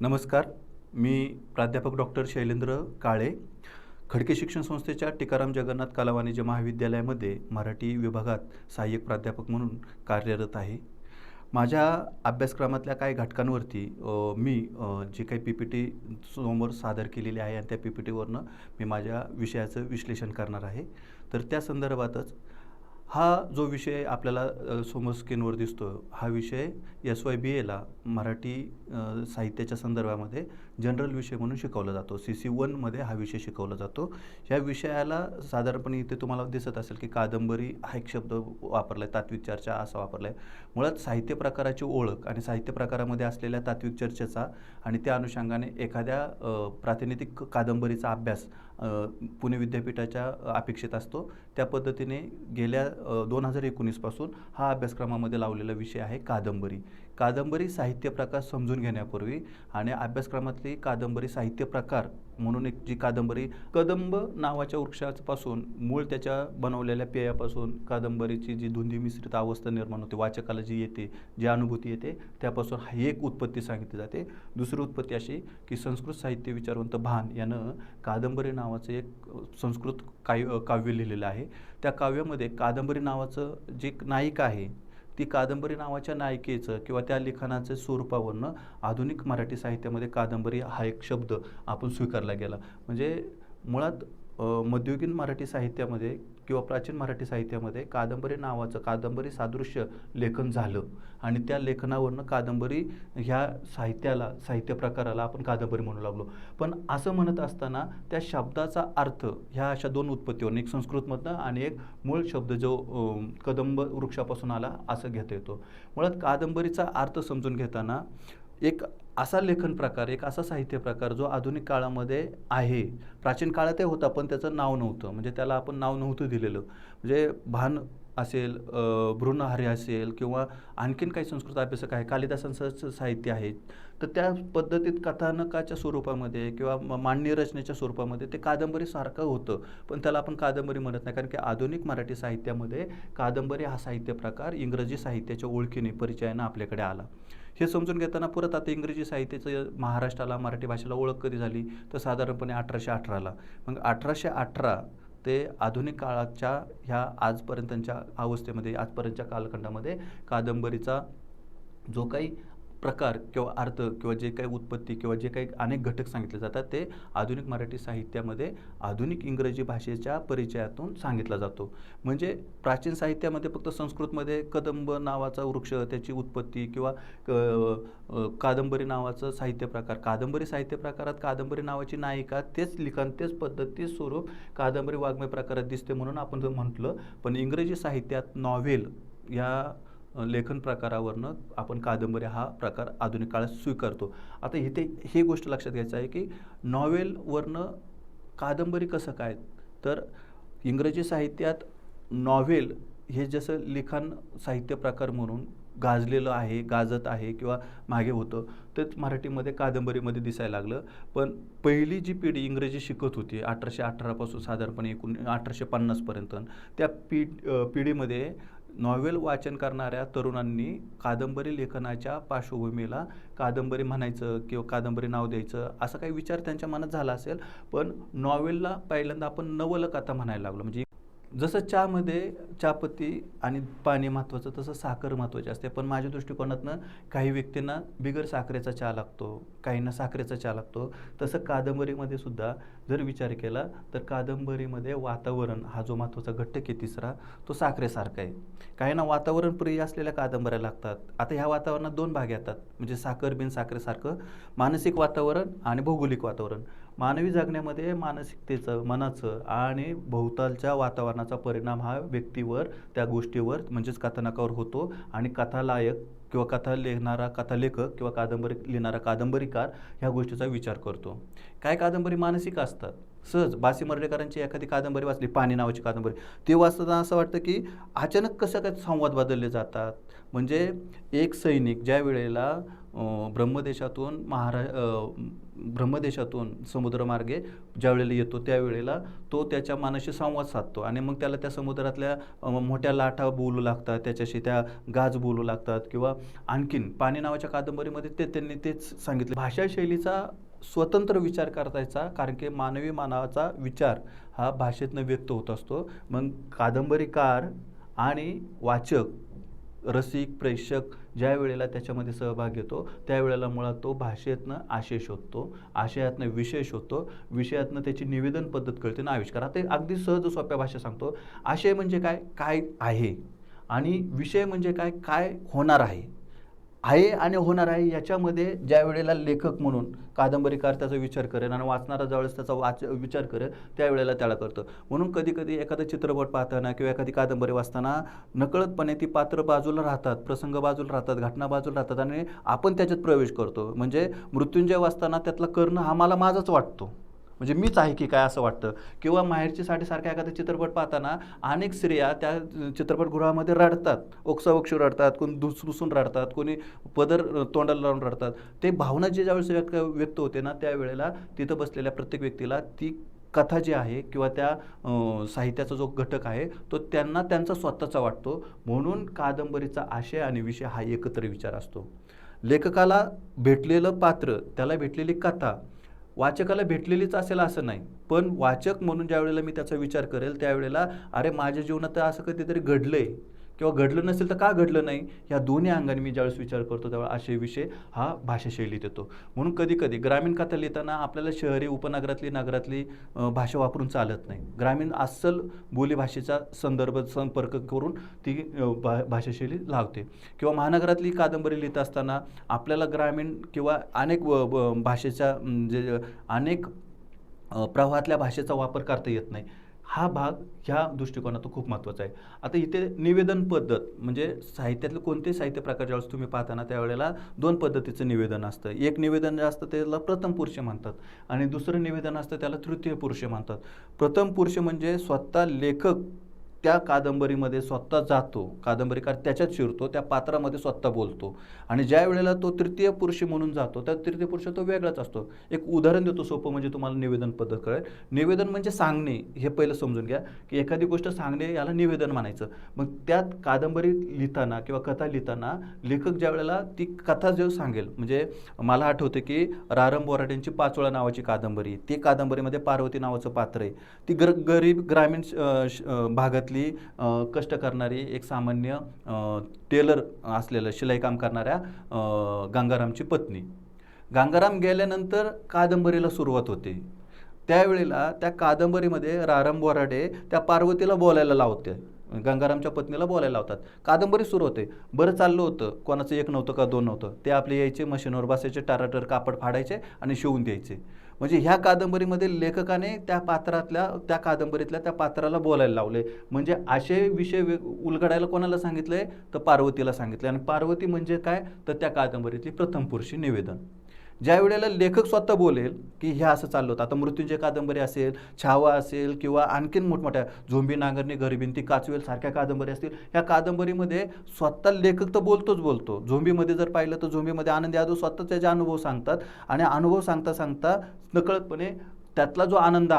नमस्कार. मी प्राध्यापक डॉक्टर शैलेंद्र काळे खडके शिक्षण संस्थेच्या टिकाराम जगन्नाथ कला वाणिज्य महाविद्यालयामध्ये मराठी विभागात सहाय्यक प्राध्यापक म्हणून कार्यरत आहे. माझ्या अभ्यासक्रमातल्या काही घटकांवरती मी जे काही पी पी टी समोर सादर केलेली आहे आणि त्या पी पी टीवरनं मी माझ्या विषयाचं विश्लेषण करणार आहे. तर त्या संदर्भातच हा जो विषय आपल्याला समोर स्क्रीनवर दिसतो हा विषय एस वाय बी एला मराठी साहित्याच्या संदर्भामध्ये जनरल विषय म्हणून शिकवला जातो. सी सी वनमध्ये हा विषय शिकवला जातो. ह्या विषयाला साधारणपणे इथे तुम्हाला दिसत असेल की कादंबरी हा एक शब्द वापरला आहे तात्विक चर्चा असा वापरला आहे मुळात साहित्य प्रकाराची ओळख आणि साहित्य प्रकारामध्ये असलेल्या तात्विक चर्चेचा आणि त्या अनुषंगाने एखाद्या प्रातिनिधिक कादंबरीचा अभ्यास पुणे विद्यापीठाच्या अपेक्षित असतो. त्या पद्धतीने गेल्या दोन हजार एकोणीसपासून हा अभ्यासक्रमामध्ये लावलेला विषय आहे कादंबरी. कादंबरी साहित्य प्रकार समजून घेण्यापूर्वी आणि अभ्यासक्रमातली कादंबरी साहित्य प्रकार म्हणून एक जी कादंबरी कदंब नावाच्या वृक्षापासून मूळ त्याच्या बनवलेल्या पेयापासून कादंबरीची जी धुंदी मिश्रित अवस्था निर्माण होते वाचकाला जी येते जी अनुभूती येते त्यापासून ही एक उत्पत्ती सांगितली जाते. दुसरी उत्पत्ती अशी की संस्कृत साहित्य विचारवंत भान यानं कादंबरी नावाचं एक संस्कृत काय काव्य लिहिलेलं आहे. त्या काव्यामध्ये कादंबरी नावाचं जे एक नायिका आहे ती कादंबरी नावाच्या नायिकेचं किंवा त्या लिखाणाचं स्वरूपावरनं आधुनिक मराठी साहित्यामध्ये कादंबरी हा एक शब्द आपण स्वीकारला गेला. म्हणजे मुळात मध्ययुगीन मराठी साहित्यामध्ये किंवा प्राचीन मराठी साहित्यामध्ये कादंबरी नावाचं कादंबरी सादृश्य लेखन झालं. आणि त्या लेखनावरनं कादंबरी ह्या साहित्याला साहित्य प्रकाराला आपण कादंबरी म्हणू लागलो. पण असं म्हणत असताना त्या शब्दाचा अर्थ ह्या अशा दोन उत्पत्तीवरून एक संस्कृतमधनं आणि एक मूळ शब्द जो कदंब वृक्षापासून आला असं घेता येतो. मुळात कादंबरीचा अर्थ समजून घेताना एक असा लेखन प्रकार एक असा साहित्य प्रकार जो आधुनिक काळामध्ये आहे. प्राचीन काळातही होता पण त्याचं नाव नव्हतं. म्हणजे त्याला आपण नाव नव्हतं दिलेलं. म्हणजे भान असेल भ्रूणहार्य असेल किंवा आणखीन काही संस्कृत अभ्यासक आहे कालिदासांचं साहित्य आहे तर त्या पद्धतीत कथानकाच्या स्वरूपामध्ये किंवा म- मांडणी रचनेच्या स्वरूपामध्ये ते कादंबरीसारखं होतं. पण त्याला आपण कादंबरी म्हणत नाही कारण की आधुनिक मराठी साहित्यामध्ये कादंबरी हा साहित्य प्रकार इंग्रजी साहित्याच्या ओळखीने परिचयानं आपल्याकडे आला. हे समजून घेताना परत आता इंग्रजी साहित्याचं महाराष्ट्राला मराठी भाषेला ओळख कधी झाली? तर साधारणपणे अठराशे अठराला. मग अठराशे अठरा ते आधुनिक काळाच्या ह्या आजपर्यंतच्या अवस्थेमध्ये आजपर्यंतच्या कालखंडामध्ये कादंबरीचा जो काही प्रकार किंवा अर्थ किंवा जे काही उत्पत्ती किंवा जे काही अनेक घटक सांगितले जातात ते आधुनिक मराठी साहित्यामध्ये आधुनिक इंग्रजी भाषेच्या परिचयातून सांगितला जातो. म्हणजे प्राचीन साहित्यामध्ये फक्त संस्कृतमध्ये कदंब नावाचा वृक्ष त्याची उत्पत्ती किंवा क- कादंबरी नावाचं साहित्य प्रकार कादंबरी साहित्य प्रकारात कादंबरी नावाची नायिका तेच लिखाण तेच पद्धत तेच स्वरूप कादंबरी वाङ्मय प्रकारात दिसते म्हणून आपण जर म्हटलं पण इंग्रजी साहित्यात नॉव्हेल या लेखन प्रकारावरनं आपण कादंबरी हा प्रकार आधुनिक काळात स्वीकारतो. आता इथे हे गोष्ट लक्षात घ्यायचं आहे की नॉवेलवरनं कादंबरी कसं काय? तर इंग्रजी साहित्यात नॉव्हेल हे जसं लिखाण साहित्य प्रकार म्हणून गाजलेलं आहे गाजत आहे किंवा मागे होतं तेच मराठीमध्ये कादंबरीमध्ये दिसायला लागलं. पण पहिली जी पिढी इंग्रजी शिकत होती अठराशे अठरापासून साधारणपणे एकूण अठराशे पन्नासपर्यंत त्या पी पिढीमध्ये नॉवेल वाचन करणाऱ्या तरुणांनी कादंबरी लेखनाच्या पार्श्वभूमीला कादंबरी म्हणायचं किंवा कादंबरी नाव द्यायचं असा काही विचार त्यांच्या मनात झाला असेल. पण नॉवेलला पहिल्यांदा आपण नवलकथा म्हणायला लागलो. म्हणजे जसं चहामध्ये चहापत्ती आणि पाणी महत्त्वाचं तसं साखर महत्त्वाची असते. पण माझ्या दृष्टिकोनातनं काही व्यक्तींना बिगर साखरेचा चहा लागतो काहींना साखरेचा चहा लागतो. तसं कादंबरीमध्ये सुद्धा जर विचार केला तर कादंबरीमध्ये वातावरण हा जो महत्त्वाचा घटक आहे तिसरा तो साखरेसारखा आहे. काहींना वातावरण प्रिय असलेल्या कादंबऱ्या लागतात. आता ह्या वातावरणात दोन भाग येतात. म्हणजे साखर बिन साखरेसारखं मानसिक वातावरण आणि भौगोलिक वातावरण. मानवी जगण्यामध्ये मानसिकतेचं मनाचं आणि भोवतालच्या वातावरणाचा परिणाम हा व्यक्तीवर त्या गोष्टीवर म्हणजेच कथानकावर होतो. आणि कथालायक किंवा कथा लिहिणारा कथालेखक किंवा कादंबरी लिहिणारा कादंबरीकार ह्या गोष्टीचा विचार करतो. काय कादंबरी मानसिक असतात? सहज बासी मर्डेकरांची एखादी कादंबरी वाचली पाणी नावाची कादंबरी ते वाचताना असं वाटतं की अचानक कसं काय संवाद बदलले जातात? म्हणजे एक सैनिक ज्या वेळेला ब्रह्मदेशातून महारा ब्रह्मदेशातून समुद्रमार्गे ज्यावेळेला येतो त्यावेळेला तो त्याच्या मानाशी संवाद साधतो आणि मग त्याला त्या समुद्रातल्या मोठ्या लाटा बोलू लागतात त्याच्याशी त्या गाज बोलू लागतात किंवा आणखीन पाणी नावाच्या कादंबरीमध्ये ते त्यांनी तेच सांगितले. भाषाशैलीचा स्वतंत्र विचार करतायचा कारण की मानवी मानवाचा विचार हा भाषेतनं व्यक्त होत असतो. मग कादंबरीकार आणि वाचक रसिक प्रेक्षक ज्या वेळेला त्याच्यामध्ये सहभाग घेतो त्यावेळेला मुळात तो भाषेतनं आशय शोधतो आशयातनं विषय शोधतो विषयातनं त्याची निवेदन पद्धत कळते ना आविष्कार. आता अगदी सहज सोप्या भाषा सांगतो आशय म्हणजे काय? काय आहे? आणि विषय म्हणजे काय? काय होणार आहे? आहे आणि होणार आहे याच्यामध्ये ज्या वेळेला लेखक म्हणून कादंबरीकार त्याचा विचार करेल आणि वाचणारा ज्यावेळेस त्याचा वाच विचार करेल त्यावेळेला त्याला करतं. म्हणून कधी कधी एखादा चित्रपट पाहताना किंवा एखादी कादंबरी वाचताना नकळतपणे ती पात्र बाजूला राहतात प्रसंग बाजूला राहतात घटना बाजूला राहतात आणि आपण त्याच्यात प्रवेश करतो. म्हणजे मृत्युंजय वाचताना त्यातला कर्ण हा मला माझाच वाटतो. म्हणजे मीच आहे की काय असं वाटतं? किंवा माहेरची साठीसारखा एखादा चित्रपट पाहताना अनेक स्त्रिया त्या चित्रपटगृहामध्ये रडतात. ओक्सावक्षू रडतात कोणी धुसधुसून रडतात कोणी पदर तोंडाला लावून रडतात. ते भावना जी ज्यावेळेस व्यक्त व्यक्त होते ना त्यावेळेला तिथं बसलेल्या प्रत्येक व्यक्तीला ती कथा जी आहे किंवा त्या साहित्याचा जो घटक आहे तो त्यांना त्यांचा स्वतःचा वाटतो. म्हणून कादंबरीचा आशय आणि विषय हा एकत्र विचार असतो. लेखकाला भेटलेलं पात्र त्याला भेटलेली कथा वाचकाला भेटलेलीच असेल असं नाही. पण वाचक म्हणून ज्या वेळेला मी त्याचा विचार करेल त्यावेळेला अरे माझ्या जीवनात असं कधीतरी घडलंय. किंवा घडलं नसेल तर का घडलं नाही? या दोन्ही अंगाने मी ज्यावेळेस विचार करतो त्यावेळेस असे विषय हा भाषा शैलीत येतो. म्हणून कधी कधी ग्रामीण कथा लिहिताना आपल्याला शहरी उपनगरातली नगरातली भाषा वापरून चालत नाही. ग्रामीण अस्सल बोलीभाषेचा संदर्भ संपर्क करून ती भा भाषाशैली लावते. किंवा महानगरातली कादंबरी लिहित असताना आपल्याला ग्रामीण किंवा अनेक व- व- भाषेच्या म्हणजे अनेक प्रवाहातल्या भाषेचा वापर करता येत नाही. हा भाग ह्या दृष्टिकोनातून खूप महत्त्वाचा आहे. आता इथे निवेदन पद्धत म्हणजे साहित्यातले कोणते साहित्य प्रकार ज्यावेळेस तुम्ही पाहताना त्यावेळेला दोन पद्धतीचं निवेदन असतं. एक निवेदन जे असतं त्याला प्रथम पुरुष म्हणतात आणि दुसरं निवेदन असतं त्याला तृतीय पुरुष म्हणतात. प्रथम पुरुष म्हणजे स्वतः लेखक त्या कादंबरीमध्ये स्वतः जातो कादंबरीकार त्याच्यात शिरतो त्या पात्रामध्ये स्वतः बोलतो. आणि ज्या वेळेला तो तृतीय पुरुष म्हणून जातो त्या तृतीय पुरुष तो वेगळाच असतो. एक उदाहरण देतो सोपं म्हणजे तुम्हाला निवेदन पद्धत कळेल. निवेदन म्हणजे सांगणे हे पहिलं समजून घ्या की एखादी गोष्ट सांगणे याला निवेदन म्हणायचं. मग त्यात कादंबरी लिहिताना किंवा कथा लिहिताना लेखक ज्या वेळेला ती कथा जेव्हा सांगेल म्हणजे मला आठवते की रारम बोराटेंची पाचोळा नावाची कादंबरी ती कादंबरीमध्ये पार्वती नावाचं पात्र आहे. ती गर गरीब ग्रामीण भागात श- कष्ट करणारी एक सामान्य टेलर असलेलं शिलाईकाम करणाऱ्या गंगारामची पत्नी. गंगाराम गेल्यानंतर कादंबरीला सुरुवात होते. त्यावेळेला त्या कादंबरीमध्ये रारम बोराडे त्या पार्वतीला बोलायला लावते. गंगारामच्या पत्नीला बोलायला लावतात. कादंबरी सुरू होते. बरं चाललं होतं. कोणाचं एक नव्हतं का दोन नव्हतं. ते आपले यायचे मशीनवर बसायचे टाराटर कापड फाडायचे आणि शिवून द्यायचे. म्हणजे ह्या कादंबरीमध्ये लेखकाने त्या पात्रातल्या त्या कादंबरीतल्या त्या पात्राला बोलायला लावले. म्हणजे असे विषय उलगडायला कोणाला सांगितले तर पार्वतीला सांगितले आणि पार्वती म्हणजे काय? तर त्या कादंबरीतली प्रथम पुरुषी निवेदन. ज्या वेळेला लेखक स्वतः बोलेल की हे असं चाललं होतं आता मृत्यूंजय कादंबरी असेल छावा असेल किंवा आणखीन मोठमोठ्या झोंबी नांगरणी घरभिंती काचवेल सारख्या कादंबरी असतील ह्या कादंबरीमध्ये स्वतः लेखक तर बोलतोच बोलतो. झोंबीमध्ये जर पाहिलं तर झोंबीमध्ये आनंद यादव स्वतः त्याचे अनुभव सांगतात आणि अनुभव सांगता सांगता नकळतपणे त्यातला जो आनंद